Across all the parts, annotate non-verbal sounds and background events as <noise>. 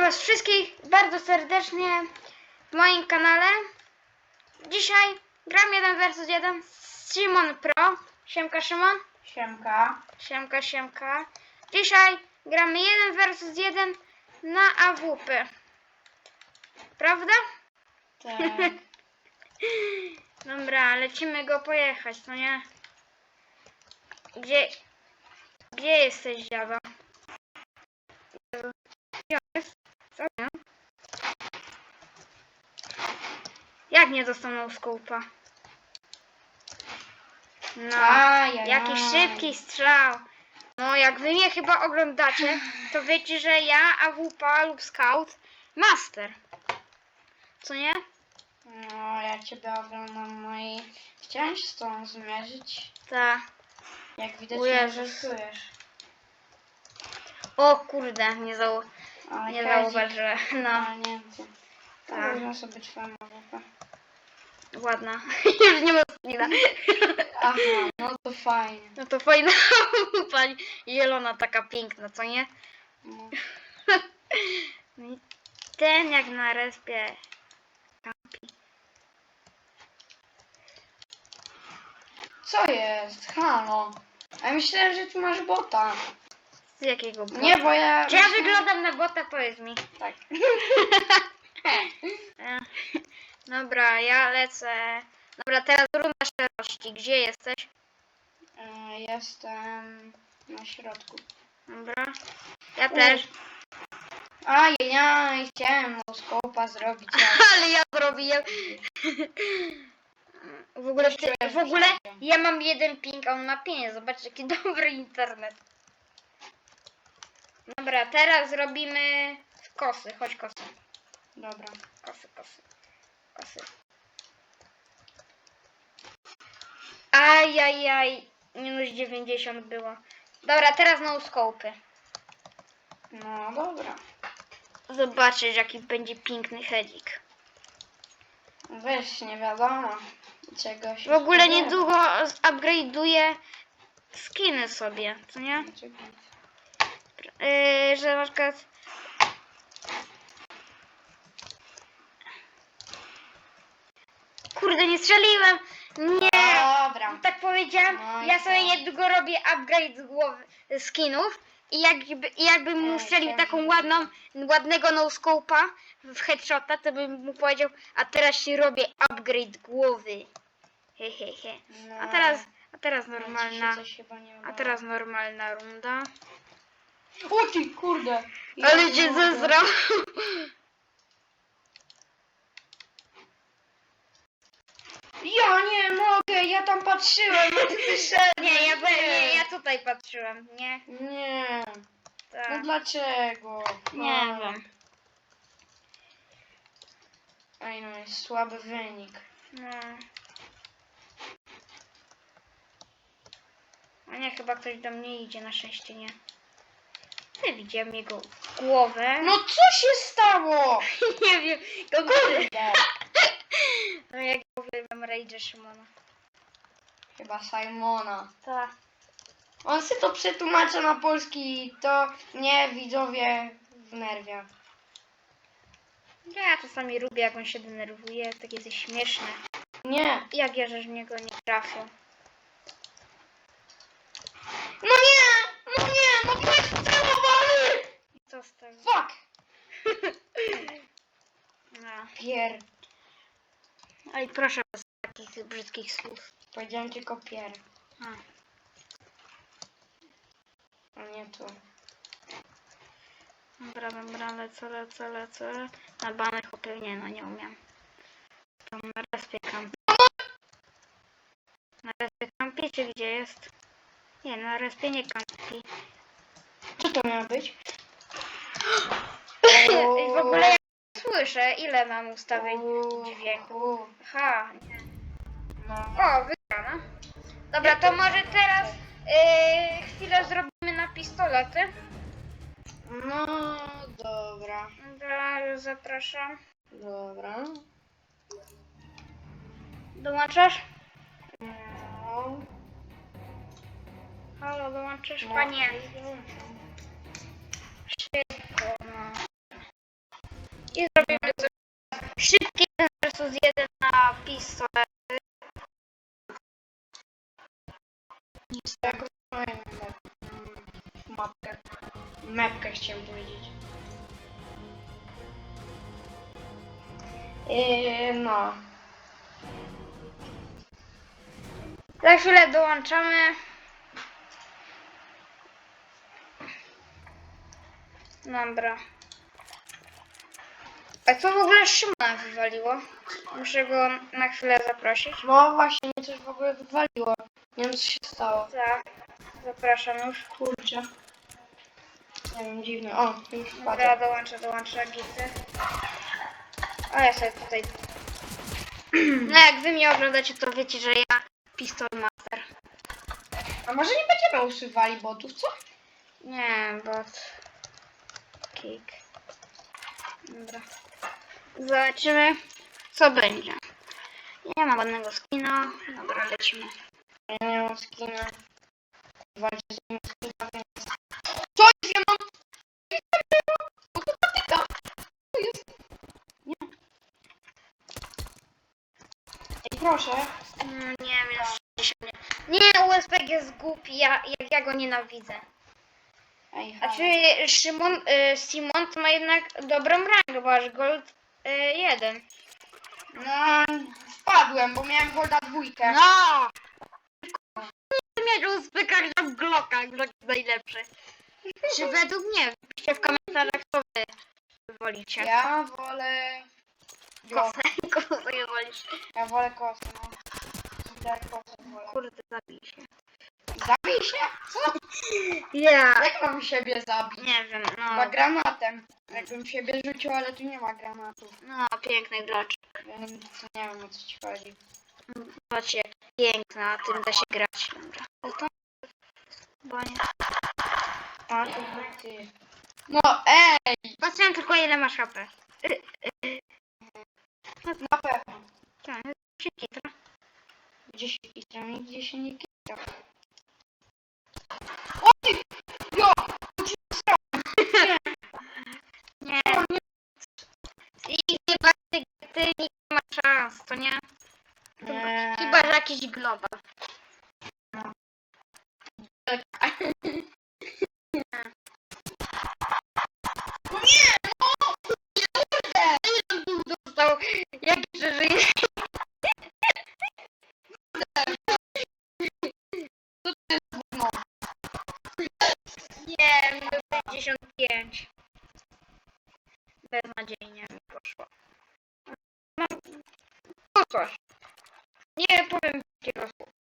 Witam Was wszystkich bardzo serdecznie w moim kanale. Dzisiaj gram 1 vs 1 z Szymon Pro. Siemka Szymon. Siemka. Siemka, siemka. Dzisiaj gramy 1 vs 1 na AWP. Prawda? Tak. <laughs> Dobra, lecimy go pojechać, no nie? Gdzie... Gdzie jesteś, dziada? Jezu, Gdzie on jest? Co nie? Jak nie dostanął skołpa? No, Ajajaj. jaki szybki strzał. No, jak wy mnie chyba oglądacie, to wiecie, że ja, AWP lub Scout, Master. Co nie? No, ja ciebie oglądam, no i chciałem się z tobą zmierzyć. Ta. Jak widać, nie żartujesz. O kurde, nie, zau Ale nie Kazik- zauważyłem. No, Ale nie. To Tak. można sobie małpę. ładna. <laughs> Już nie ma chwila. <laughs> Aha, no to fajnie. No to fajna <laughs> pani zielona, taka piękna, co nie? No. No i ten jak na respie kampi. Co jest? Halo. A myślałem, że tu masz bota. Z jakiego bota? Nie, bo ja... Czy ja wyglądam na bota? Powiedz mi. Tak. <laughs> E, Dobra, ja lecę. Dobra, teraz runda szerości. Gdzie jesteś? E, Jestem na środku. Dobra. Ja też. Ajajaj, chciałem mu skopa zrobić, ale... <laughs> Ale ja zrobiłem. W ogóle, ty, w ogóle ja mam jeden ping, a on ma pięć. Zobacz jaki dobry internet. Dobra, teraz zrobimy kosy. Chodź kosy. Dobra. Kosy, kosy. Kosy. Ajajaj. Minus 90 było. Dobra, teraz no scope'y. No dobra. Zobaczysz jaki będzie piękny hedzik. Wiesz, nie wiadomo czego się W ogóle niedługo upgrade'uję skiny sobie, co nie? Czego? Yy, że na przykład Kurde, nie strzeliłem! Nie! Dobra. Tak powiedziałem, No i ja sobie co? niedługo robię upgrade z głowy skinów i jakby, i jakbym mu Ej, strzelił taką ładną, ładnego no-scope'a w headshota, to bym mu powiedział, a teraz się robię upgrade głowy. He, he, he. No, A teraz, a teraz no, ci się normalna, coś chyba nie a udało. teraz normalna runda. O ty kurde! Ale cię zezrał. Ja nie mogę, ja tam patrzyłem, a ty wyszedłeś. Nie, ja, be- nie, ja tutaj patrzyłem, nie? Nie. No Tak. dlaczego? Nie No. wiem. Ej no, jest słaby wynik. No. A nie, chyba ktoś do mnie idzie, na szczęście nie. Nie widziałem jego głowę. No co się stało? <laughs> nie wiem, kogo Kurde. <laughs> No jak uwielbiam Rage Szymona. Chyba Simona. Tak. On się to przetłumacza na polski i to nie widzowie w nerwie. Ja czasami lubię, jak on się denerwuje, takie coś śmieszne. Nie. Jak ja, że w niego nie trafię. No nie! No nie! No! I co z tego? Fuck! <laughs> No. Pier. Oj, proszę bez takich brzydkich słów. Powiedziałem tylko pier. A. A nie tu. Dobra, dobra, lecę, lecę, lecę. Na banych pewnie, no nie umiem. Tam na respie. Na respie kampi, czy gdzie jest? Nie, na respie nie kampi. Co to miało być? I w ogóle ja słyszę, ile mam ustawień dźwięku. Aha, nie. No. O, wygrana. Dobra, to może teraz yy, chwilę zrobimy na pistolety. no dobra. Dobra, zapraszam. Dobra. Dołączasz? No. Halo, dołączysz? no. Panie. no. I zrobimy szybki versus jeden na pistolet. Tego fajną mapkę. Mapkę chciałem powiedzieć. Yy, no. Za chwilę dołączamy. Dobra. A co w ogóle Szymona wywaliło? Muszę go na chwilę zaprosić. No właśnie, mnie coś w ogóle wywaliło. Nie wiem co się stało. Tak, zapraszam już. Kurczę. Nie wiem, dziwne. O, już Dobra, wpadł. dołączę, dołączę gity. A ja sobie tutaj... <clears throat> No jak wy mnie oglądacie, to wiecie, że ja pistol master. A może nie będziemy usuwali botów, co? Nie, bot. Kick. Dobra. Zobaczymy, co będzie. Nie ma ładnego skina. Dobra, lecimy. Nie mam skina. Walczę z moim skina, więc... Co jest? Ja mam... Automatyka! Co jest? Nie. Ej, proszę. Mm, Nie wiem, 60 nie. Nie, USP jest głupi, ja, jak ja go nienawidzę. Ej, A czy Szymon, y, Simon to ma jednak dobrą rangę, bo aż gold y, 1. No, wpadłem, bo miałem golda dwójkę. No! Mieć jak w Glocka, Glock jest najlepszy. Czy według mnie? Piszcie w komentarzach, co wy wolicie. Ja wolę... Kosę, kosę wolisz. Ja wolę kosę, no. Tak, kosę wolę. Kurde, zabij się. Zabij się? Co? Ja. Jak mam siebie zabić? Nie wiem, Chyba no. granatem. Jakbym siebie rzucił, ale tu nie ma granatów. No, piękny glocz. Więc nie wiem o co ci chodzi. Zobaczcie, piękna, tym da się grać. Dobra. Ale to... Bo nie. A, to ty. No ej! Patrzyłem tylko ile masz HP. Na pewno. Tak, się kitra. Gdzie się kitra? Nigdzie się nie kitra. O ty! Jo! Ci Nie. I chyba ty, ty nie ma szans, to nie? Nie. Chyba, że <laughs> jakiś global. No nie! No! Kurde! Dostał, jak przeżyje. No. Nie, minus 55. Beznadziejnie mi poszło. Mam... No coś. Nie powiem ci rozum.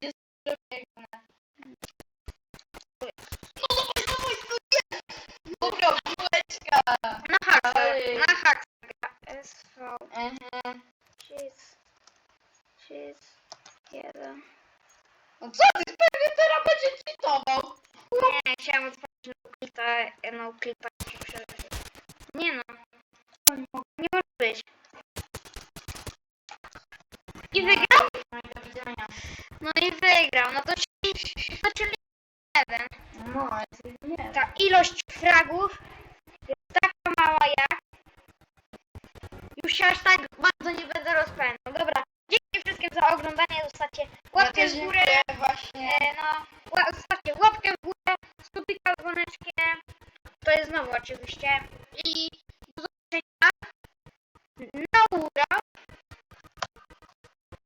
Będzie przepiękne. No dawaj, dawaj, no nie! Dobra, bułeczka! Na hak, Ej. na hak. SV, Mhm. cheese, cheese, jeden. No co ty, pewnie teraz będzie cheatował. Nie, chciałam otworzyć noclipa, noclipa się przeżyć. Nie no, nie może być. I wygrał? No i do widzenia. No i wygrał, no to czyli, to czyli jeden. No, ale nie. Ta ilość fragów jest taka mała jak. Już się aż tak bardzo nie będę rozpędzał. Dobra, dzięki wszystkim za oglądanie, zostawcie łapkę w górę. dziękuję właśnie. E, no, ła- zostawcie łapkę w górę, subika z dzwoneczkiem. To jest znowu oczywiście. I